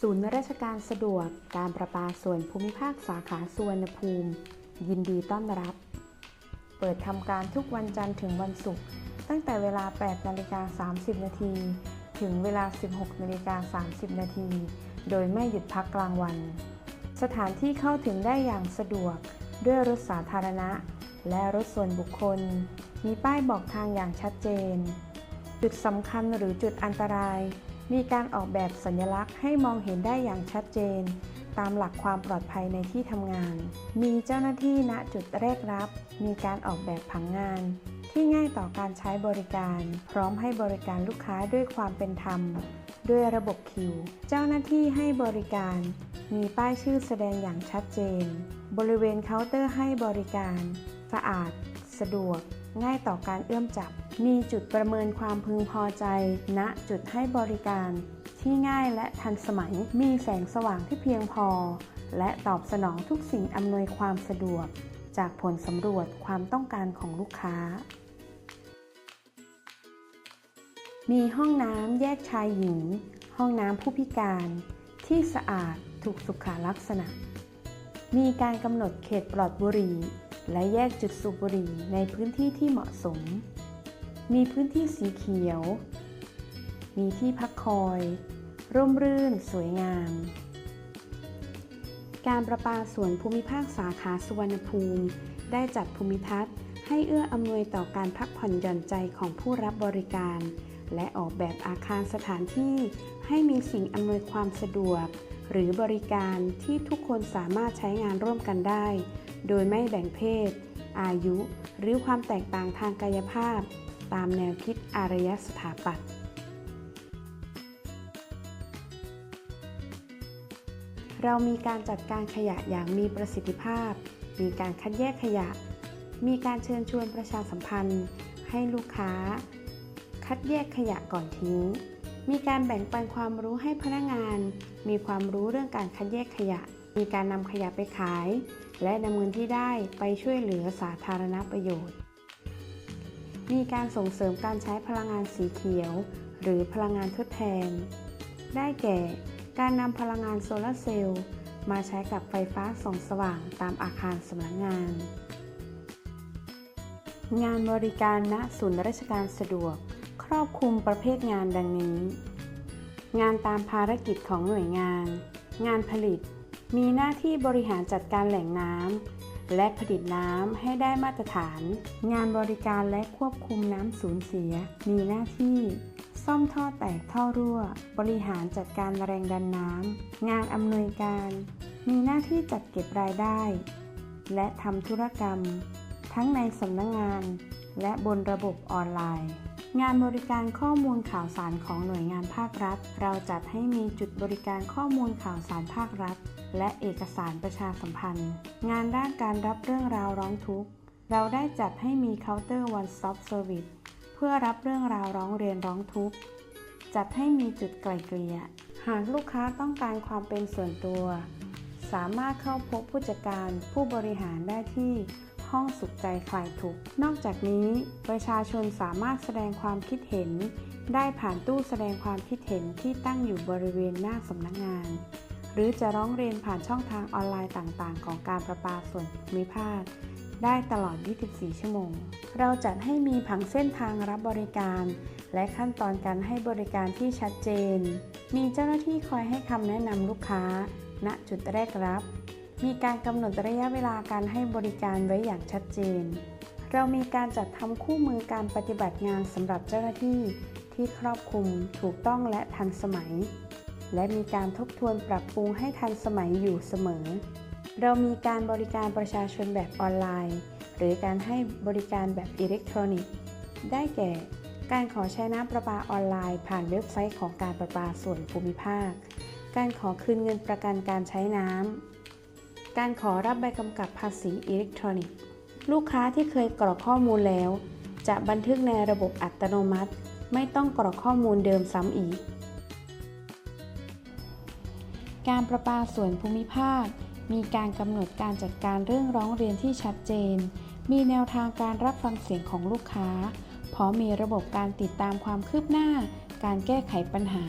ศูนย์ราชการสะดวกการประปาส่วนภูมิภาคสาขาสุวรรณภูมิ ยินดีต้อนรับ เปิดทำการทุกวันจันทร์ถึงวันศุกร์ ตั้งแต่เวลา 8 นาฬิกา 30 นาที ถึงเวลา 16 นาฬิกา 30 นาที โดยไม่หยุดพักกลางวัน สถานที่เข้าถึงได้อย่างสะดวก ด้วยรถสาธารณะ และรถส่วนบุคคล มีป้ายบอกทางอย่างชัดเจน จุดสำคัญหรือจุดอันตราย มีการออกแบบสัญลักษณ์ให้มองเห็นได้อย่างชัดเจน ตามหลักความปลอดภัยในที่ทำงาน มีเจ้าหน้าที่ณจุดแรกรับ มีการออกแบบผังงาน ที่ง่ายต่อการใช้บริการ พร้อมให้บริการลูกค้าด้วยความเป็นธรรม ด้วยระบบคิว เจ้าหน้าที่ให้บริการ มีป้ายชื่อแสดงอย่างชัดเจน บริเวณเคาน์เตอร์ให้บริการ สะอาด สะดวก ง่ายต่อการเอื้อมจับ มีจุดประเมินความพึงพอใจ ณ จุดให้บริการที่ง่ายและทันสมัย มีแสงสว่างที่เพียงพอ และตอบสนองทุกสิ่งอำนวยความสะดวก จากผลสำรวจความต้องการของลูกค้า มีห้องน้ำแยกชายหญิง ห้องน้ำผู้พิการ ที่สะอาดถูกสุขลักษณะ มีการกำหนดเขตปลอดบุหรี่ และแยกจุดสูบบุหรี่ในพื้นที่ที่เหมาะสม มีพื้นที่สีเขียว มีที่พักคอย ร่มรื่นสวยงาม การประปาส่วนภูมิภาคสาขาสุวรรณภูมิ ได้จัดภูมิทัศน์ ให้เอื้ออำนวยต่อการพักผ่อนหย่อนใจของผู้รับบริการ และออกแบบอาคารสถานที่ ให้มีสิ่งอำนวยความสะดวก หรือบริการที่ทุกคนสามารถใช้งานร่วมกันได้ โดยไม่แบ่งเพศ อายุ หรือความแตกต่างทางกายภาพ ตามแนวคิดอารยสถาปัตย์เรามีการจัดการขยะอย่างมีประสิทธิภาพ มีการคัดแยกขยะ มีการเชิญชวนประชาสัมพันธ์ ให้ลูกค้า คัดแยกขยะก่อนทิ้ง มีการแบ่งปันความรู้ให้พนักงาน มีความรู้เรื่องการคัดแยกขยะ มีการนำขยะไปขาย และนำเงินที่ได้ไปช่วยเหลือสาธารณประโยชน์ มีการส่งเสริมการใช้พลังงานสีเขียว หรือพลังงานทดแทน ได้แก่ การนำพลังงานโซลาร์เซลล์มาใช้กับไฟฟ้าส่องสว่างตามอาคารสำนักงาน งานบริการณศูนย์ราชการสะดวก ครอบคลุมประเภทงานดังนี้ งานตามภารกิจของหน่วยงาน งานผลิต มีหน้าที่บริหารจัดการแหล่งน้ำ และผลิตน้ำให้ได้มาตรฐาน งานบริการและควบคุมน้ำสูญเสีย มีหน้าที่ ซ่อมท่อแตกท่อรั่ว บริหารจัดการแรงดันน้ำ งานอำนวยการ มีหน้าที่จัดเก็บรายได้ และทำธุรกรรม ทั้งในสำนักงงาน และบนระบบออนไลน์ งานบริการข้อมูลข่าวสารของหน่วยงานภาครัฐ เราจัดให้มีจุดบริการข้อมูลข่าวสารภาครัฐ และเอกสารประชาสัมพันธ์ งานด้านการรับเรื่องราวร้องทุกข์ เราได้จัดให้มีเคาน์เตอร์ One Stop Service เพื่อรับเรื่องราวร้องเรียนร้องทุกข์ จัดให้มีจุดไกล่เกลี่ย หากลูกค้าต้องการความเป็นส่วนตัว สามารถเข้าพบผู้จัดการผู้บริหารได้ที่ ห้องสุขใจคลายทุกข์ นอกจากนี้ ประชาชนสามารถแสดงความคิดเห็น ได้ผ่านตู้แสดงความคิดเห็นที่ตั้งอยู่บริเวณหน้าสำนักงาน หรือจะร้องเรียนผ่านช่องทางออนไลน์ต่างๆ ของการประปาส่วนภูมิภาคได้ตลอด 24 ชั่วโมง เราจัดให้มีผังเส้นทางรับบริการ และขั้นตอนการให้บริการที่ชัดเจน มีเจ้าหน้าที่คอยให้คำแนะนำลูกค้า ณ จุดแรกรับ มีการกำหนดระยะเวลาการให้บริการไว้อย่างชัดเจน เรามีการจัดทำคู่มือการปฏิบัติงานสำหรับเจ้าหน้าที่ที่ครอบคลุมถูกต้องและทันสมัย และมีการทบทวนปรับปรุงให้ทันสมัยอยู่เสมอ เรามีการบริการประชาชนแบบออนไลน์ หรือการให้บริการแบบอิเล็กทรอนิกส์ ได้แก่ การขอใช้น้ำประปาออนไลน์ ผ่านเว็บไซต์ของการประปาส่วนภูมิภาค การขอคืนเงินประกันการใช้น้ำ การขอรับใบกำกับภาษีอิเล็กทรอนิกส์ ลูกค้าที่เคยกรอกข้อมูลแล้ว จะบันทึกในระบบอัตโนมัติ ไม่ต้องกรอกข้อมูลเดิมซ้ำอีก การประปาส่วนภูมิภาค มีการกำหนดการจัดการเรื่องร้องเรียนที่ชัดเจน มีแนวทางการรับฟังเสียงของลูกค้า พร้อมมีระบบการติดตามความคืบหน้า การแก้ไขปัญหา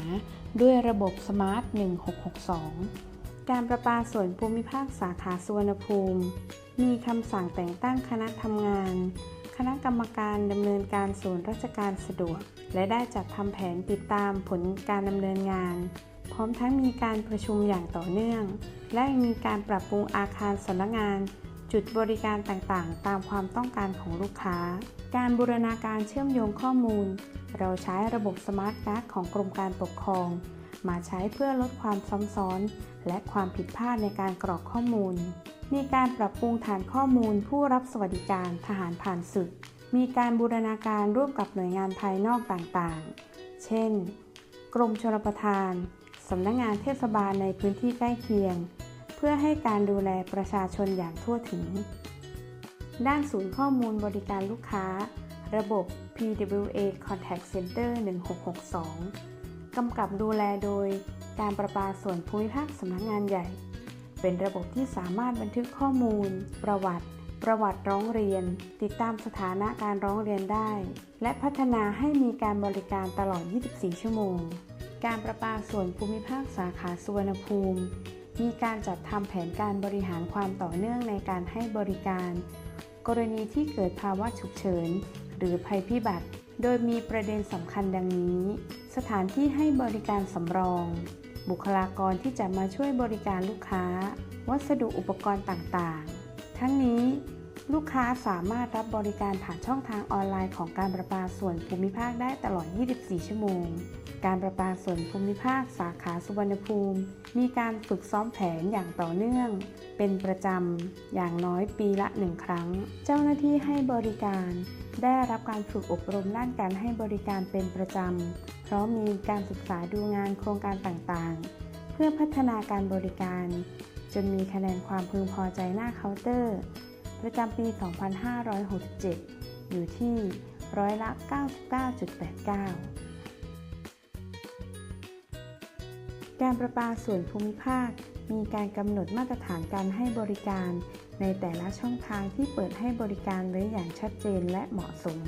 ด้วยระบบสมาร์ท1662 การประปาส่วนภูมิภาคสาขาสุวรรณภูมิ มีคำสั่งแต่งตั้งคณะทำงาน คณะกรรมการดำเนินการส่วนราชการสะดวก และได้จัดทำแผนติดตามผลการดำเนินงาน พร้อมทั้งมีการประชุมอย่างต่อเนื่อง และมีการปรับปรุงอาคารสำนักงานจุดบริการต่างๆ ตามความต้องการของลูกค้า การบูรณาการเชื่อมโยงข้อมูล เราใช้ระบบสมาร์ทการ์ดของกรมการปกครอง มาใช้เพื่อลดความซ้ำซ้อน และความผิดพลาดในการกรอกข้อมูล มีการปรับปรุงฐานข้อมูลผู้รับสวัสดิการทหารผ่านศึก มีการบูรณาการร่วมกับหน่วยงานภายนอกต่างๆ เช่น กรมชลประทาน สำนักงานเทศบาลในพื้นที่ใกล้เคียง เพื่อให้การดูแลประชาชนอย่างทั่วถึง ด้านศูนย์ข้อมูลบริการลูกค้า ระบบ PWA Contact Center 1662 กำกับดูแลโดยการประปาส่วนภูมิภาคสำนักงานใหญ่ เป็นระบบที่สามารถบันทึกข้อมูล ประวัติ ประวัติร้องเรียน ติดตามสถานะการร้องเรียนได้ และพัฒนาให้มีการบริการตลอด 24 ชั่วโมง การประปาส่วนภูมิภาคสาขาสุวรรณภูมิ มีการจัดทำแผนการบริหารความต่อเนื่องในการให้บริการ กรณีที่เกิดภาวะฉุกเฉิน หรือภัยพิบัติ โดยมีประเด็นสำคัญดังนี้ สถานที่ให้บริการสำรอง บุคลากรที่จะมาช่วยบริการลูกค้า วัสดุอุปกรณ์ต่างๆ ทั้งนี้ ลูกค้าสามารถรับบริการผ่านช่องทางออนไลน์ของการประปาส่วนภูมิภาคได้ตลอด 24 ชั่วโมง การประปาส่วนภูมิภาคสาขาสุวรรณภูมิ มีการฝึกซ้อมแผนอย่างต่อเนื่อง เป็นประจำอย่างน้อยปีละหนึ่งครั้ง เจ้าหน้าที่ให้บริการ ได้รับการฝึกอบรมด้านการให้บริการเป็นประจำ เพราะมีการศึกษาดูงานโครงการต่างๆ เพื่อพัฒนาการบริการ จนมีคะแนนความพึงพอใจหน้าเคาน์เตอร์ ประจำปี 2567 อยู่ที่ร้อยละ 99.89 การประปาส่วนภูมิภาค มีการกำหนดมาตรฐานการให้บริการ ในแต่ละช่องทางที่เปิดให้บริการไว้อย่างชัดเจนและเหมาะสม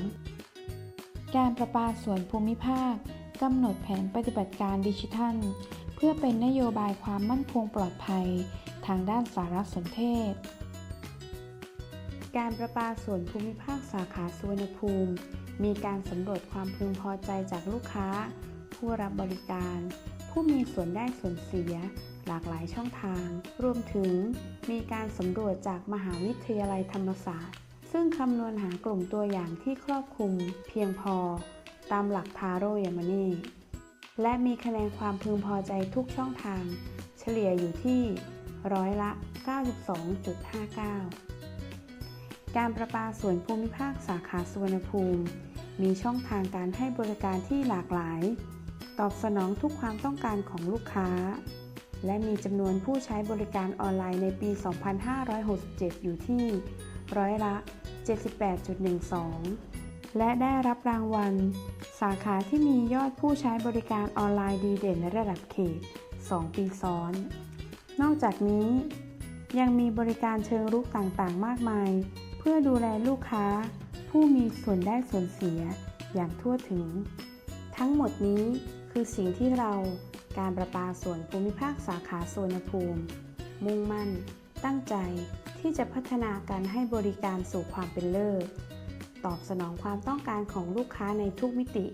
การประปาส่วนภูมิภาคกำหนดแผนปฏิบัติการดิจิทัล เพื่อเป็นนโยบายความมั่นคงปลอดภัย ทางด้านสารสนเทศ การประปาส่วนภูมิภาคสาขาสุวรรณภูมิ มีการสำรวจความพึงพอใจจากลูกค้า ผู้รับบริการ ผู้มีส่วนได้ส่วนเสีย หลากหลายช่องทาง รวมถึงมีการสำรวจจากมหาวิทยาลัยธรรมศาสตร์ ซึ่งคำนวณหากลุ่มตัวอย่างที่ครอบคลุม เพียงพอ ตามหลักทาโร่ยามานีและมีคะแนนความพึงพอใจทุกช่องทาง เฉลี่ยอยู่ที่ร้อยละ 92.59 การประปาส่วนภูมิภาคสาขาสุวรรณภูมิ มีช่องทางการให้บริการที่หลากหลาย ตอบสนองทุกความต้องการของลูกค้า และมีจำนวนผู้ใช้บริการออนไลน์ในปี 2567 อยู่ที่ร้อยละ 78.12 และได้รับรางวัล สาขาที่มียอดผู้ใช้บริการออนไลน์ดีเด่นในระดับเขต 2 ปีซ้อน นอกจากนี้ยังมีบริการเชิงรุกต่างๆ มากมาย เพื่อดูแลลูกค้า ผู้มีส่วนได้ส่วนเสียอย่างทั่วถึง ทั้งหมดนี้ คือสิ่งที่เราการประปาส่วนภูมิภาคสาขาสุวรรณภูมิ มุ่งมั่น ตั้งใจที่จะพัฒนาการให้บริการสู่ความเป็นเลิศตอบสนองความต้องการของลูกค้าในทุกมิติ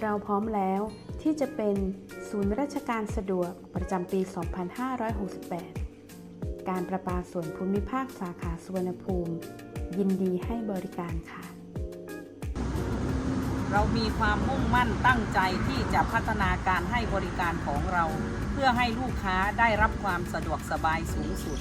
เราพร้อมแล้วที่จะเป็นศูนย์ราชการสะดวกประจำปี 2568 การประปาส่วนภูมิภาคสาขาสุวรรณภูมิ ยินดีให้บริการค่ะ เรามีความมุ่งมั่นตั้งใจที่จะพัฒนาการให้บริการของเรา เพื่อให้ลูกค้าได้รับความสะดวกสบายสูงสุด